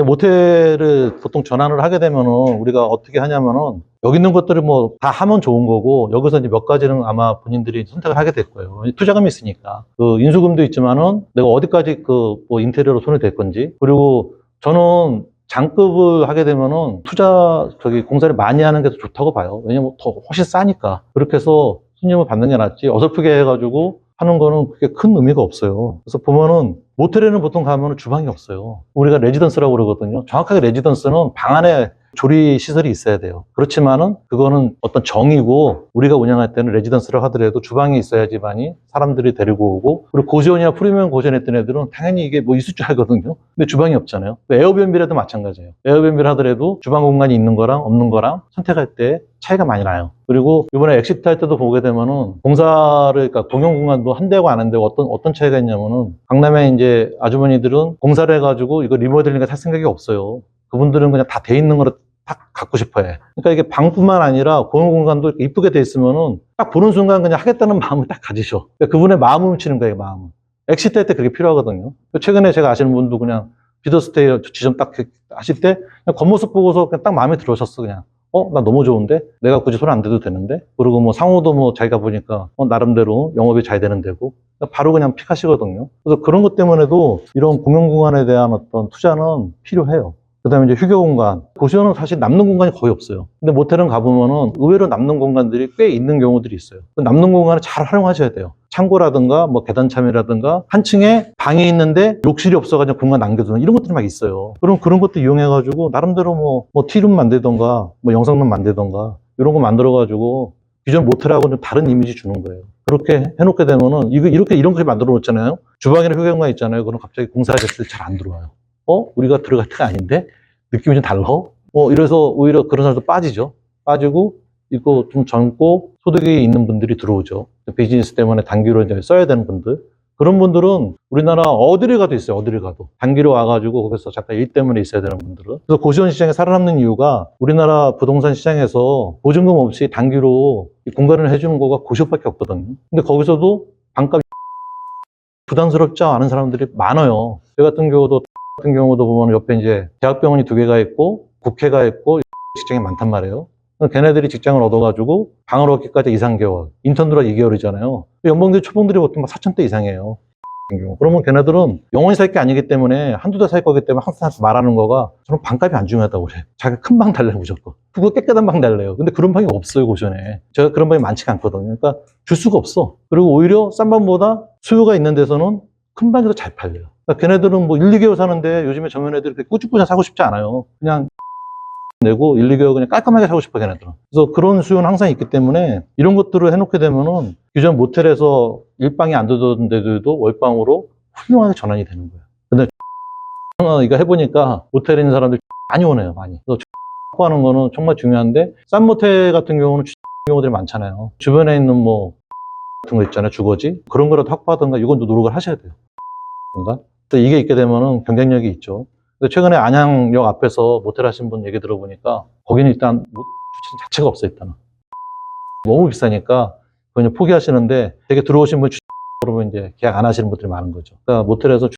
모텔을 보통 전환을 하게 되면은 우리가 어떻게 하냐면은 여기 있는 것들을 뭐 다 하면 좋은 거고 여기서 이제 몇 가지는 아마 본인들이 선택을 하게 될 거예요. 투자금이 있으니까 그 인수금도 있지만은 내가 어디까지 그 뭐 인테리어로 손을 댈 건지 그리고 저는 장급을 하게 되면은 투자 저기 공사를 많이 하는 게 더 좋다고 봐요. 왜냐면 더 훨씬 싸니까 그렇게 해서 손님을 받는 게 낫지 어설프게 해가지고 하는 거는 그렇게 큰 의미가 없어요. 그래서 보면은 모텔에는 보통 가면은 주방이 없어요. 우리가 레지던스라고 그러거든요. 정확하게 레지던스는 방 안에 조리 시설이 있어야 돼요. 그렇지만은 그거는 어떤 정이고 우리가 운영할 때는 레지던스를 하더라도 주방이 있어야지만이 사람들이 데리고 오고 그리고 고시원이나 프리미엄 고시원 했던 애들은 당연히 이게 뭐 있을 줄 알거든요. 근데 주방이 없잖아요. 에어비앤비라도 마찬가지예요. 에어비앤비를 하더라도 주방 공간이 있는 거랑 없는 거랑 선택할 때 차이가 많이 나요. 그리고 이번에 엑시트 할 때도 보게 되면은 공사를 그러니까 공용 공간도 한 대고 안 한 대고 어떤 어떤 차이가 있냐면은 강남에 이제 아주머니들은 공사를 해가지고 이거 리모델링을 살 생각이 없어요. 그분들은 그냥 다 돼 있는 거로 딱 갖고 싶어 해. 그러니까 이게 방뿐만 아니라 공용 공간도 이쁘게 돼 있으면은 딱 보는 순간 그냥 하겠다는 마음을 딱 가지셔. 그러니까 그분의 마음을 훔치는 거예요, 마음을. 엑시트 할 때 그게 필요하거든요. 최근에 제가 아시는 분도 그냥 비더스테이 지점 딱 하실 때 겉모습 보고서 그냥 딱 마음에 들어오셨어, 그냥. 어, 나 너무 좋은데? 내가 굳이 손 안 대도 되는데? 그리고 뭐 상호도 뭐 자기가 보니까 어, 나름대로 영업이 잘 되는 데고 바로 그냥 픽하시거든요. 그래서 그런 것 때문에도 이런 공용 공간에 대한 어떤 투자는 필요해요. 그 다음에 이제 휴게 공간. 고시원은 사실 남는 공간이 거의 없어요. 근데 모텔은 가보면은 의외로 남는 공간들이 꽤 있는 경우들이 있어요. 그 남는 공간을 잘 활용하셔야 돼요. 창고라든가 뭐 계단참이라든가 한 층에 방이 있는데 욕실이 없어가지고 공간 남겨두는 이런 것들이 막 있어요. 그럼 그런 것도 이용해가지고 나름대로 뭐, 뭐 티룸 만들던가 뭐 영상룸 만들던가 이런 거 만들어가지고 기존 모텔하고는 좀 다른 이미지 주는 거예요. 그렇게 해놓게 되면은 이거 이렇게 이런 거 만들어 놓잖아요. 주방이나 휴게 공간 있잖아요. 그럼 갑자기 공사 아저씨들 잘안 들어와요. 어? 우리가 들어갈 때가 아닌데? 느낌이 좀 달라? 어, 이래서 오히려 그런 사람도 빠지죠. 빠지고, 이거 좀 젊고 소득이 있는 분들이 들어오죠. 비즈니스 때문에 단기로 이제 써야 되는 분들. 그런 분들은 우리나라 어디를 가도 있어요. 어디를 가도. 단기로 와가지고 거기서 잠깐 일 때문에 있어야 되는 분들은. 그래서 고시원 시장에 살아남는 이유가 우리나라 부동산 시장에서 보증금 없이 단기로 이 공간을 해주는 거가 고시원밖에 없거든요. 근데 거기서도 반값 부담스럽지 않은 사람들이 많아요. 저 같은 경우도 같은 경우도 보면 옆에 이제 대학병원이 두 개가 있고 국회가 있고 직장이 많단 말이에요. 걔네들이 직장을 얻어가지고 방을 얻기까지 2, 3개월, 인턴 들어 2개월이잖아요. 연봉들이 초봉들이 보통 막 4천대 이상이에요. 그러면 걔네들은 영원히 살 게 아니기 때문에 한두 달 살 거기 때문에 항상 말하는 거가 저는 방값이 안 중요하다고 그래. 자기가 큰방 달래 무조건. 그거 깨끗한 방 달래요. 근데 그런 방이 없어요, 고시원에. 제가 그런 방이 많지가 않거든요. 그러니까 줄 수가 없어. 그리고 오히려 싼 방보다 수요가 있는 데서는 큰 방이 더 잘 팔려요. 그러니까 걔네들은 뭐 1, 2개월 사는데 요즘에 젊은 애들이 그렇게 꾸준꾸준 사고 싶지 않아요. 그냥 내고 1, 2개월 그냥 깔끔하게 사고 싶어 걔네들은. 그래서 그런 수요는 항상 있기 때문에 이런 것들을 해놓게 되면은 기존 모텔에서 일방이 안 되던 데들도 월방으로 훌륭하게 전환이 되는 거예요. 근데 어, 이거 해보니까 모텔에 있는 사람들 많이 오네요, 많이. 그래서 확보하는 거는 정말 중요한데 싼 모텔 같은 경우는 경우들이 많잖아요. 주변에 있는 뭐 같은 거 있잖아요, 주거지. 그런 거라도 확보하던가 이건 또 노력을 하셔야 돼요. 뭔가? 근데 이게 있게 되면은 경쟁력이 있죠. 근데 최근에 안양역 앞에서 모텔 하신 분 얘기 들어보니까 거기는 일단 뭐 주차장 자체가 없어 일단은 너무 비싸니까 그냥 포기하시는데 되게 들어오신 분 그러면 이제 계약 안 하시는 분들이 많은 거죠. 그러니까 모텔에서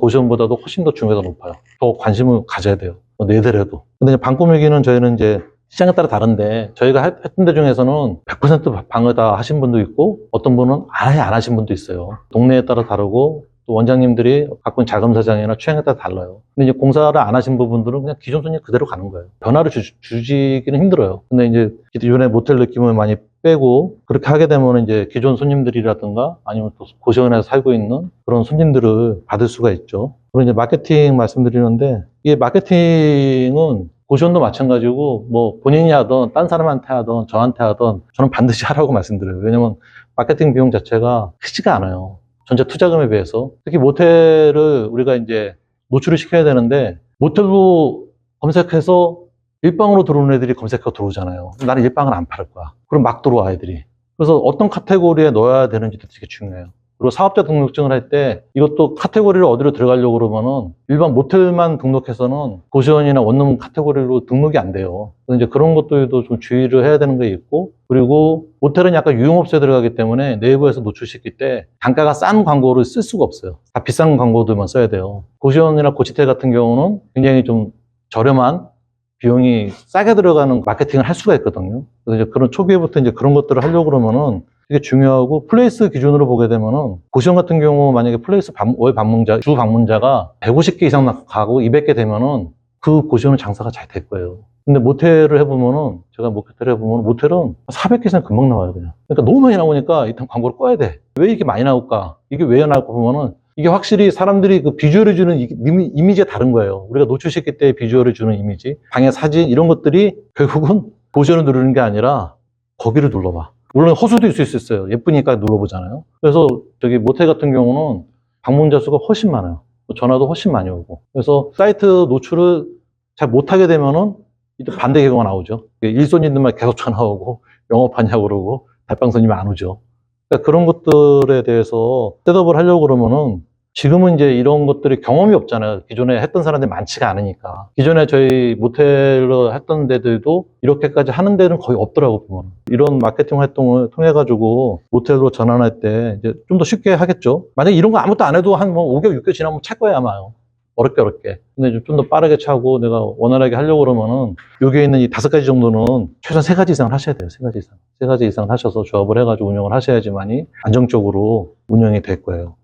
고시원보다도 훨씬 더 중요도가 높아요. 더 관심을 가져야 돼요. 뭐 내더라도. 근데 방 꾸미기는 저희는 이제 시장에 따라 다른데 저희가 했- 했던 데 중에서는 100% 방을 다 하신 분도 있고 어떤 분은 아예 안 하신 분도 있어요. 동네에 따라 다르고 또 원장님들이 있는 자금사장이나 취향에 따라 달라요. 근데 이제 공사를 안 하신 부분들은 그냥 기존 손님 그대로 가는 거예요. 변화를 주, 주지기는 힘들어요. 근데 이제 기존의 모텔 느낌을 많이 빼고 그렇게 하게 되면 이제 기존 손님들이라든가 아니면 또 고시원에서 살고 있는 그런 손님들을 받을 수가 있죠. 그리고 이제 마케팅 말씀드리는데 이게 마케팅은 고시원도 마찬가지고 뭐 본인이 하던 딴 사람한테 하던 저한테 하던 저는 반드시 하라고 말씀드려요. 왜냐면 마케팅 비용 자체가 크지가 않아요. 전체 투자금에 비해서 특히 모텔을 우리가 이제 노출을 시켜야 되는데 모텔로 검색해서 일방으로 들어오는 애들이 검색하고 들어오잖아요. 나는 일방은 안 팔을 거야. 그럼 막 들어와 애들이. 그래서 어떤 카테고리에 넣어야 되는지도 되게 중요해요. 그리고 사업자 등록증을 할 때 이것도 카테고리를 어디로 들어가려고 그러면은 일반 모텔만 등록해서는 고시원이나 원룸 카테고리로 등록이 안 돼요. 그래서 이제 그런 것들도 좀 주의를 해야 되는 게 있고 그리고 모텔은 약간 유흥업소에 들어가기 때문에 내부에서 노출시킬 때 단가가 싼 광고를 쓸 수가 없어요. 다 비싼 광고들만 써야 돼요. 고시원이나 고시텔 같은 경우는 굉장히 좀 저렴한 비용이 싸게 들어가는 마케팅을 할 수가 있거든요. 그래서 이제 그런 초기에부터 이제 그런 것들을 하려고 그러면은 되게 중요하고 플레이스 기준으로 보게 되면은 고시원 같은 경우 만약에 플레이스 방- 월 방문자 주 방문자가 150개 이상 가고 200개 되면은 그 고시원은 장사가 잘 될 거예요. 근데 모텔을 해보면은 제가 모텔을 해보면 모텔은 400개 이상 금방 나와요 그냥. 그러니까 너무 많이 나오니까 일단 광고를 꺼야 돼. 왜 이렇게 많이 나올까? 이게 왜 나올까 보면은 이게 확실히 사람들이 그 비주얼을 주는 이미지가 다른 거예요. 우리가 노출시킬 때 비주얼을 주는 이미지, 방의 사진 이런 것들이 결국은 고시원을 누르는 게 아니라 거기를 눌러봐. 물론 호수도 있을 수 있어요. 예쁘니까 눌러보잖아요. 그래서 저기 모텔 같은 경우는 방문자 수가 훨씬 많아요. 전화도 훨씬 많이 오고. 그래서 사이트 노출을 잘 못하게 되면은 이때 반대 경우가 나오죠. 일손님들만 계속 전화 오고 영업하냐고 그러고 달방 손님이 안 오죠. 그러니까 그런 것들에 대해서 셋업을 하려고 그러면은 지금은 이제 이런 것들이 경험이 없잖아요. 기존에 했던 사람들이 많지가 않으니까. 기존에 저희 모텔로 했던 데들도 이렇게까지 하는 데는 거의 없더라고 보면. 이런 마케팅 활동을 통해 가지고 모텔로 전환할 때 이제 좀 더 쉽게 하겠죠. 만약에 이런 거 아무것도 안 해도 한 뭐 5개월, 6개월 지나면 찰 거야 아마요. 어렵게 어렵게. 근데 좀 더 빠르게 차고 내가 원활하게 하려고 그러면은 여기에 있는 이 다섯 가지 정도는 최소한 세 가지 이상을 하셔야 돼요. 세 가지 이상. 세 가지 이상을 하셔서 조합을 해가지고 운영을 하셔야지만이 안정적으로 운영이 될 거예요.